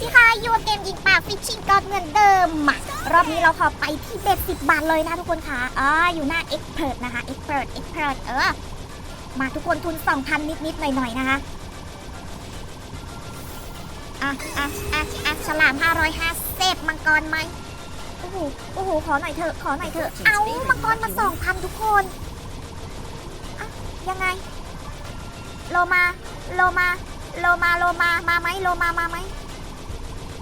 ดีค่ะยู่กับเกมยิงปลาฟิชชิ่งก็เหมือนเดิมมารอบนี้เราขอไปที่เบ็ดสิบบาทเลยนะทุกคนค่ะอ่าอยู่หน้า Expert นะคะ Expert Expert เออ มาทุกคนทุน2,000นิดๆหน่อยๆนะคะอะอะอะอะฉลาม505เซฟมังกรไหมโอ้โหโอ้โหขอหน่อยเถอะขอหน่อยเถอะเอามังกรมา2,000ทุกคนอะยังไงโลมาโลมาโลมาโลมามาไหมโลมามาไหม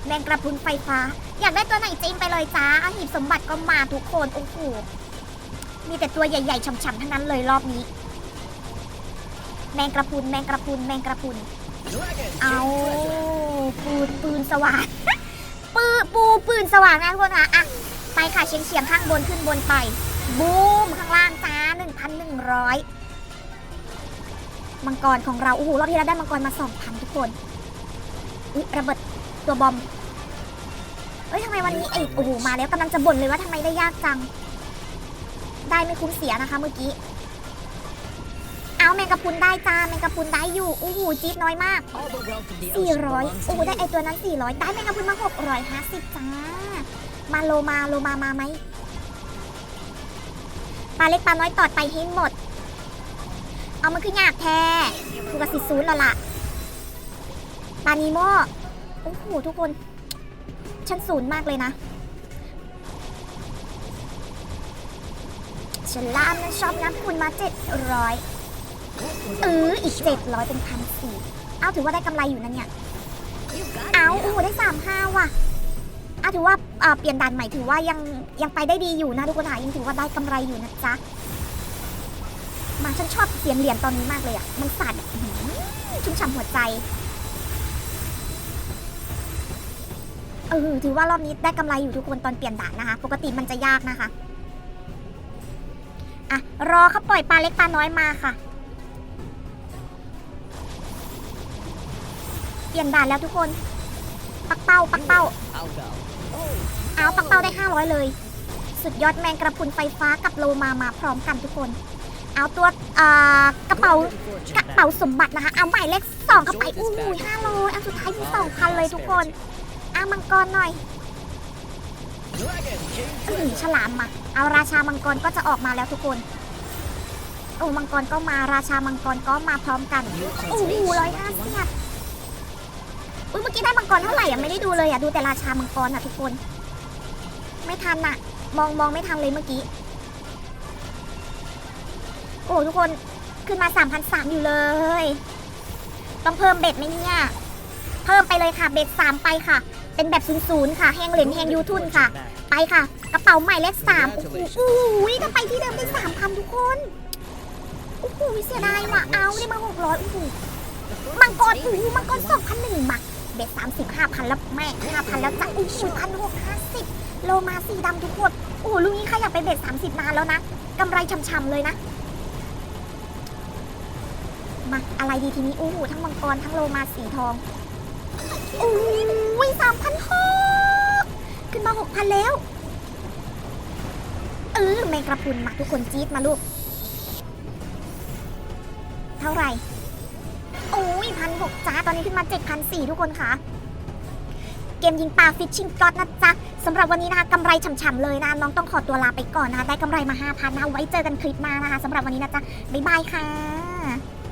แมงกระพุนไฟฟ้า อยากได้ตัวไหนจิ้มไปเลยจ้าอาหีบสมบัติก็มาทุกคนโอ้โหมีแต่ตัวใหญ่ๆฉ่ำๆทั้งนั้นเลยรอบนี้ แมงกระพุนแมงกระพุนแมงกระพุนเอาปืนปืนสว่างปืนปูปืนสว่างนะทุกคนนะอะไปค่ะเฉียงเฉียงๆข้างบนขึ้นบนไป บูมข้างล่างจ้า1,100มังกรของเราโอ้โหรอบที่แล้วได้มังกรมา2,000ทุกคนอุ๊ยระเบิดตัวบอม เอ้ยทำไมวันนี้เอกโอ้โหมาแล้วกำลังจะบ่นเลยว่าทำไมได้ยากจัง ได้ไม่คุ้มเสียนะคะเมื่อกี้ เอาแมงกะพุนได้จ้าแมงกะพุนได้อยู่โอ้โหจี๊ดน้อยมาก 400โอ้โหได้ไอตัวนั้น 400 ได้แมงกะพุนมา 650จ้า มาโลมาโลมามาไหมปลาเล็กปลาน้อยตอดไปให้หมด เอามันคือยากแท้คือกระสิศูนย์แล้วล่ะปลานีโมโอ้โหทุกคน ชั้นศูนย์มากเลยนะฉลามนั้นชอบน้ำคุณมา700เอออีก700เป็นพันสี่เอาถือว่าได้กำไรอยู่นะเนี่ย เอาโอ้ได้35ว่ะเอาถือว่าเอ่อเปลี่ยนด่านใหม่ถือว่ายังยังไปได้ดีอยู่นะทุกคนค่ะยังถือว่าได้กำไรอยู่นะจ๊ะมาฉันชอบเสียงเหรียญตอนนี้มากเลยอะ มันสั่นชุ่มฉ่ำหัวใจ เออถือว่ารอบนี้ได้กำไรอยู่ทุกคนตอนเปลี่ยนด่านนะคะ ปกติมันจะยากนะคะอะรอเขาปล่อยปลาเล็กปลาน้อยมาค่ะ เปลี่ยนด่านแล้วทุกคน ปักเป้าปักเป้าเอาปักเป้าได้ 500 เลย สุดยอดแมงกระพรุนไฟฟ้ากับโลมามาพร้อมกันทุกคน เอาตัวอ่ากระเป๋ากระเป๋าสมบัตินะคะ เอาหมายเลขสองเข้าไปอู้หูห้าโลอันสุดท้ายมีสองพันเลยทุกคนเอามังกรหน่อยอือฉลามมาเอาราชามังกรก็จะออกมาแล้วทุกคนโอ้มังกรก็มาราชามังกรก็มาพร้อมกันโอ้โหร้อยห้าสิบอุ้ยเมื่อกี้ได้มังกรเท่าไหร่อะไม่ได้ดูเลยอะดูแต่ราชามังกรอะทุกคน ไม่ทันอะ มองมองไม่ทันเลยเมื่อกี้ โอ้ทุกคนขึ้นมา3,300อยู่เลย ต้องเพิ่มเบ็ดไหมเนี่ย เพิ่มไปเลยค่ะเบ็ด3ไปค่ะ เป็นแบบศูนย์ๆค่ะแฮงเหรียญแฮงยูทุนค่ะ ไปค่ะ กระเป๋าใหม่เลขสามโอ้โหอุ้ยก็ไปที่เดิมได้สามพันทุกคนโอ้โหเสียดายว่ะเอาได้มาหกร้อยโอ้โหมังกรโอ้โหมังกรสองพันหนึ่งมาเบ็ดสามสิบห้าพันแล้วแม่ห้าพันแล้วจ้ะโอ้โหพันหกห้าสิบโลมาสีดำทุกคนโอ้โหลูกนี้ใครอยากไปเบ็ดสามสิบนานแล้วนะกำไรช่ำๆเลยนะมาอะไรดีทีนี้โอ้โหทั้งมังกรทั้งโลมาสีทอง โอ้ยสามพันหกขึ้นมาหกพันแล้ว เออแมงกระพุนมาทุกคนจี๊ดมาลูก เท่าไหร่ โอ้ยพันหกจ้า ตอนนี้ขึ้นมาเจ็ดพันสี่ทุกคนค่ะ เกมยิงปลาฟิชชิงก็อตนะจ๊ะสำหรับวันนี้นะคะกำไรฉ่ำๆเลยนะน้องต้องขอตัวลาไปก่อนนะคะได้กำไรมา5,000นะไว้เจอกันคลิปหน้านะคะสำหรับวันนี้นะจ๊ะบ๊ายบายค่ะ